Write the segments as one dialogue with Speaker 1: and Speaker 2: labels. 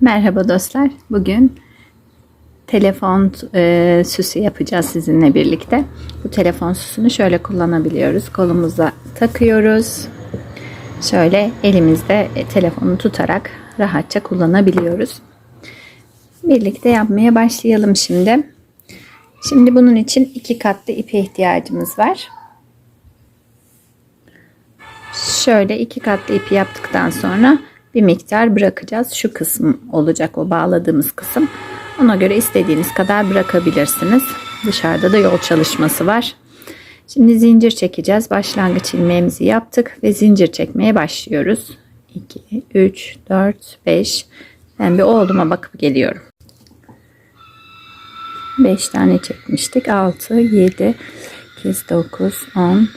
Speaker 1: Merhaba dostlar. Bugün telefon e, süsü yapacağız sizinle birlikte. Bu telefon süsünü şöyle kullanabiliyoruz. Kolumuza takıyoruz. Şöyle elimizde e, telefonu tutarak rahatça kullanabiliyoruz. Birlikte yapmaya başlayalım şimdi. Şimdi bunun için iki katlı ipe ihtiyacımız var. Şöyle iki katlı ipi yaptıktan sonra bir miktar bırakacağız. Şu kısım olacak o bağladığımız kısım. Ona göre istediğiniz kadar bırakabilirsiniz. Dışarıda da yol çalışması var. Şimdi zincir çekeceğiz. Başlangıç ilmeğimizi yaptık ve zincir çekmeye başlıyoruz. 2, 3, 4, 5. Ben bir oğluma bakıp geliyorum. 5 tane çekmiştik. 6, 7, 8, 9, 10,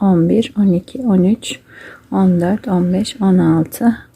Speaker 1: 11, 12, 13, 14, 15, 16,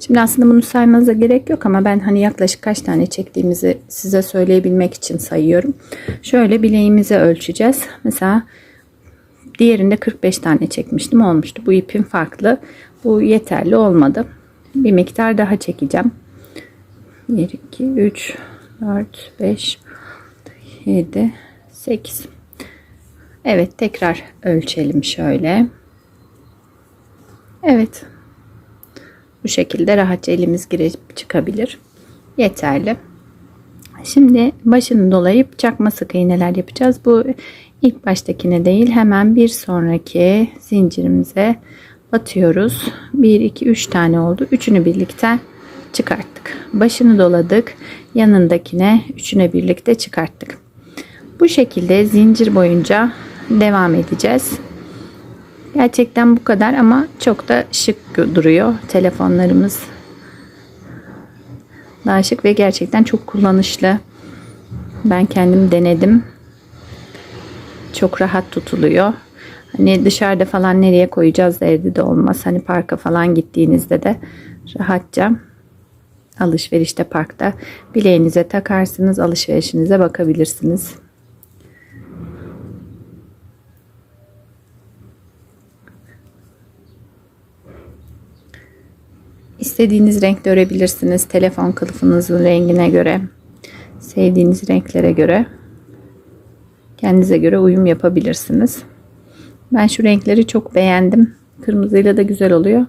Speaker 1: Şimdi aslında bunu saymanıza gerek yok ama ben hani yaklaşık kaç tane çektiğimizi size söyleyebilmek için sayıyorum. Şöyle bileğimizi ölçeceğiz. Mesela diğerinde 45 tane çekmiştim olmuştu. Bu ipin farklı. Bu yeterli olmadı. Bir miktar daha çekeceğim. 1, 2, 3, 4, 5, 7, 8. Evet tekrar ölçelim şöyle. Evet. Bu şekilde rahatça elimiz girip çıkabilir. Yeterli. Şimdi başını dolayıp çakma sık iğneler yapacağız. Bu ilk baştakine değil hemen bir sonraki zincirimize batıyoruz. 1 2 3 tane oldu. Üçünü birlikte çıkarttık. Başını doladık. Yanındakine üçüne birlikte çıkarttık. Bu şekilde zincir boyunca devam edeceğiz. Gerçekten bu kadar ama çok da şık duruyor telefonlarımız. Daha şık ve gerçekten çok kullanışlı. Ben kendim denedim. Çok rahat tutuluyor. Hani dışarıda falan nereye koyacağız evde de olmaz. Hani parka falan gittiğinizde de rahatça alışverişte parkta bileğinize takarsınız alışverişinize bakabilirsiniz. İstediğiniz renkte örebilirsiniz. Telefon kılıfınızın rengine göre, sevdiğiniz renklere göre kendinize göre uyum yapabilirsiniz. Ben şu renkleri çok beğendim. Kırmızıyla da güzel oluyor.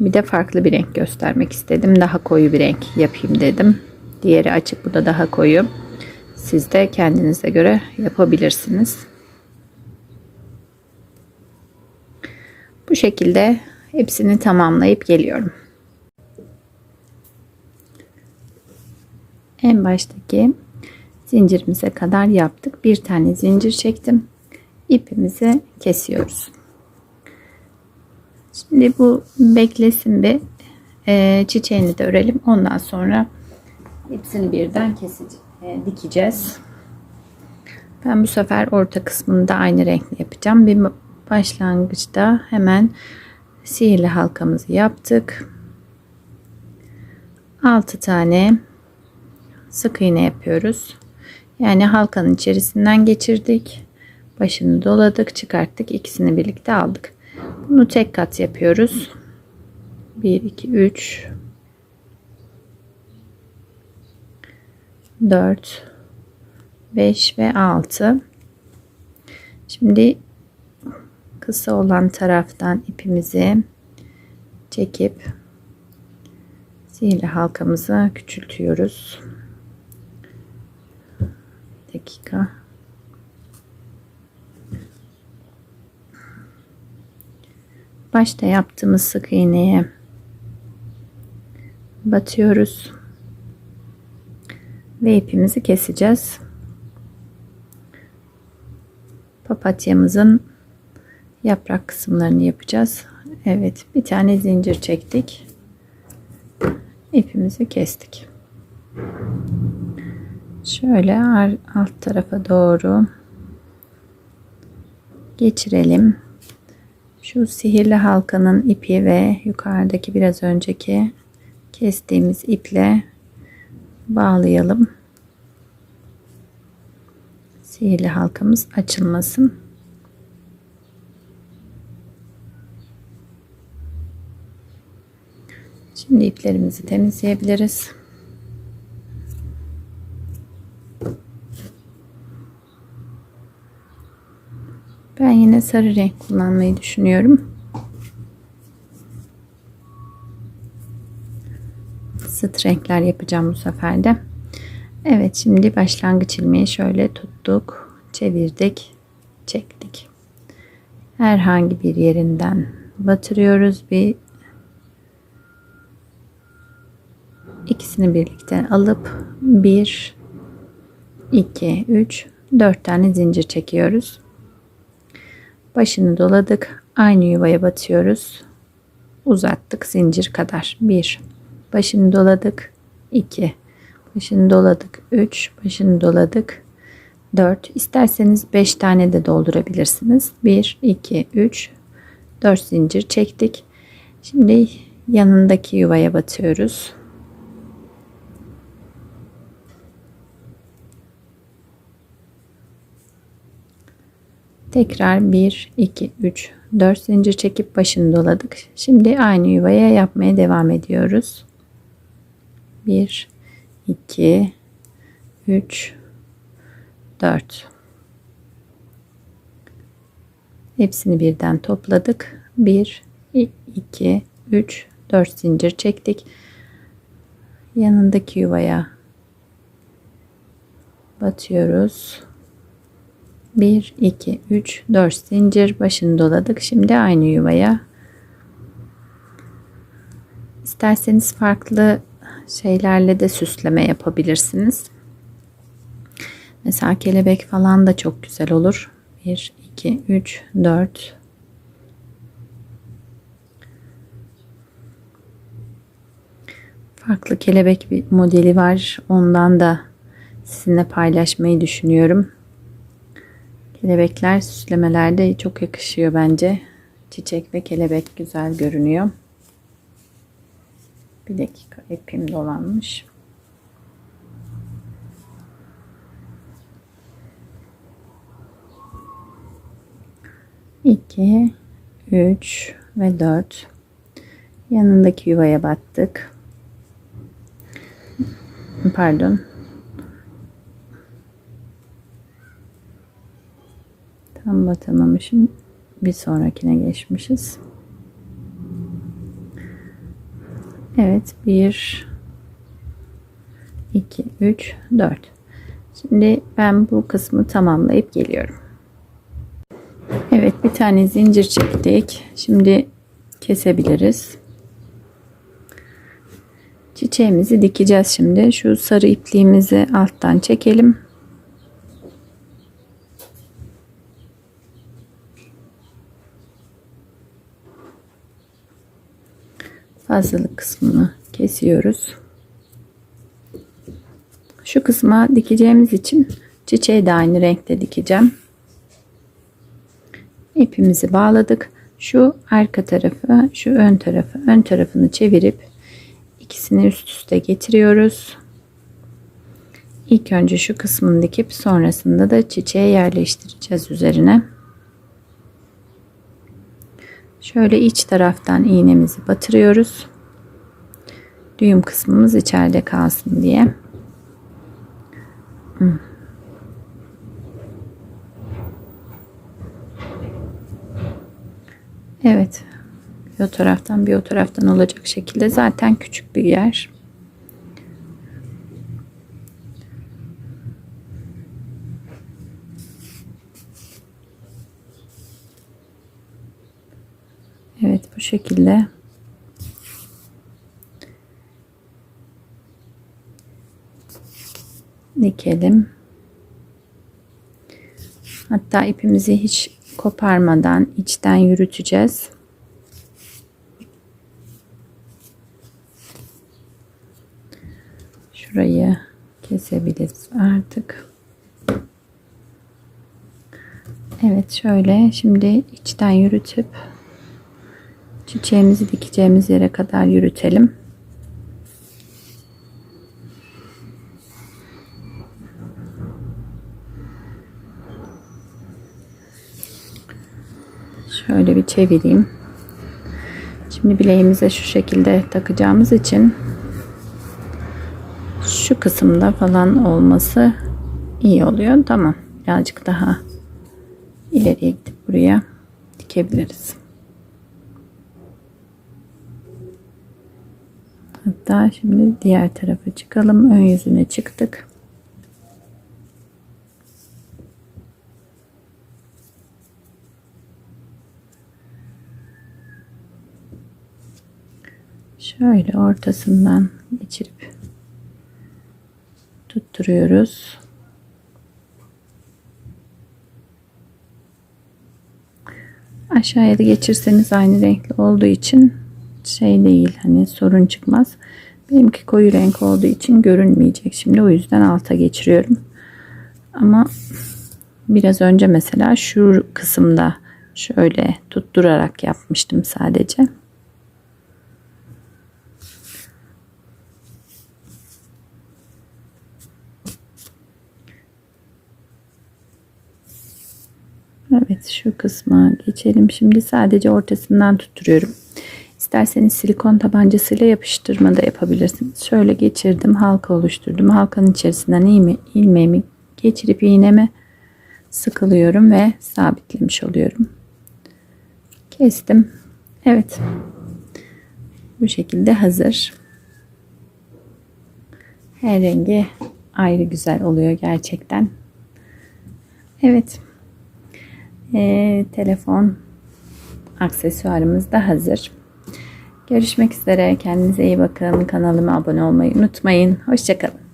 Speaker 1: Bir de farklı bir renk göstermek istedim. Daha koyu bir renk yapayım dedim. Diğeri açık bu da daha koyu. Siz de kendinize göre yapabilirsiniz. Bu şekilde hepsini tamamlayıp geliyorum. En baştaki zincirimize kadar yaptık. Bir tane zincir çektim. İpimizi kesiyoruz. Şimdi bu beklesin bir e, çiçeğini de örelim. Ondan sonra hepsini birden keseceğiz, dikeceğiz. Ben bu sefer orta kısmını da aynı renkle yapacağım. Bir başlangıçta hemen sihirli halkamızı yaptık. 6 tane sık iğne yapıyoruz. Yani halkanın içerisinden geçirdik. Başını doladık, çıkarttık. ikisini birlikte aldık. Bunu tek kat yapıyoruz. 1 2 3 4 5 ve 6 Şimdi kısa olan taraftan ipimizi çekip sihirli halkamızı küçültüyoruz. Bir dakika. Başta yaptığımız sık iğneye batıyoruz ve ipimizi keseceğiz. Papatyamızın yaprak kısımlarını yapacağız. Evet bir tane zincir çektik. İpimizi kestik. Şöyle alt tarafa doğru geçirelim. Şu sihirli halkanın ipi ve yukarıdaki biraz önceki kestiğimiz iple bağlayalım. Sihirli halkamız açılmasın. Şimdi iplerimizi temizleyebiliriz. Ben yine sarı renk kullanmayı düşünüyorum. Sıt renkler yapacağım bu sefer de. Evet şimdi başlangıç ilmeği şöyle tuttuk, çevirdik, çektik. Herhangi bir yerinden batırıyoruz. Bir ikisini birlikte alıp 1 2 3 4 tane zincir çekiyoruz. Başını doladık. Aynı yuvaya batıyoruz. Uzattık zincir kadar. 1 başını doladık. 2 başını doladık. 3 başını doladık. 4 isterseniz 5 tane de doldurabilirsiniz. 1 2 3 4 zincir çektik. Şimdi yanındaki yuvaya batıyoruz. Tekrar 1, 2, 3, 4 zincir çekip başını doladık. Şimdi aynı yuvaya yapmaya devam ediyoruz. 1, 2, 3, 4. Hepsini birden topladık. 1, 2, 3, 4 zincir çektik. Yanındaki yuvaya batıyoruz. 1 2 3 4 zincir başını doladık. Şimdi aynı yuvaya isterseniz farklı şeylerle de süsleme yapabilirsiniz. Mesela kelebek falan da çok güzel olur. 1 2 3 4 Farklı kelebek bir modeli var. Ondan da sizinle paylaşmayı düşünüyorum. Kelebekler süslemelerde çok yakışıyor bence. Çiçek ve kelebek güzel görünüyor. Bir dakika ipim dolanmış. İki, üç ve dört. Yanındaki yuvaya battık. Pardon. Tam batamamışım. Bir sonrakine geçmişiz. Evet. 1 2 3 4 Şimdi ben bu kısmı tamamlayıp geliyorum. Evet bir tane zincir çektik. Şimdi kesebiliriz. Çiçeğimizi dikeceğiz şimdi. Şu sarı ipliğimizi alttan çekelim. Fazlalık kısmını kesiyoruz. Şu kısma dikeceğimiz için çiçeği de aynı renkte dikeceğim. İpimizi bağladık. Şu arka tarafı, şu ön tarafı, ön tarafını çevirip ikisini üst üste getiriyoruz. İlk önce şu kısmını dikip sonrasında da çiçeğe yerleştireceğiz üzerine. Şöyle iç taraftan iğnemizi batırıyoruz. Düğüm kısmımız içeride kalsın diye. Evet. Bir o taraftan bir o taraftan olacak şekilde zaten küçük bir yer. Evet bu şekilde dikelim. Hatta ipimizi hiç koparmadan içten yürüteceğiz. Şurayı kesebiliriz artık. Evet şöyle şimdi içten yürütüp çiçeğimizi dikeceğimiz yere kadar yürütelim. Şöyle bir çevireyim. Şimdi bileğimize şu şekilde takacağımız için şu kısımda falan olması iyi oluyor. Tamam. Birazcık daha ileriye gidip buraya dikebiliriz. Hatta şimdi diğer tarafa çıkalım. Ön yüzüne çıktık. Şöyle ortasından geçirip tutturuyoruz. Aşağıya da geçirseniz aynı renkli olduğu için şey değil hani sorun çıkmaz. Benimki koyu renk olduğu için görünmeyecek. Şimdi o yüzden alta geçiriyorum. Ama biraz önce mesela şu kısımda şöyle tutturarak yapmıştım sadece. Evet şu kısma geçelim. Şimdi sadece ortasından tutturuyorum. İsterseniz silikon tabancasıyla yapıştırma da yapabilirsiniz. Şöyle geçirdim. Halka oluşturdum. Halkanın içerisinden ilme, ilmeğimi geçirip iğneme sıkılıyorum ve sabitlemiş oluyorum. Kestim. Evet. Bu şekilde hazır. Her rengi ayrı güzel oluyor gerçekten. Evet e, telefon aksesuarımız da hazır. Görüşmek üzere. Kendinize iyi bakın. Kanalıma abone olmayı unutmayın. Hoşçakalın.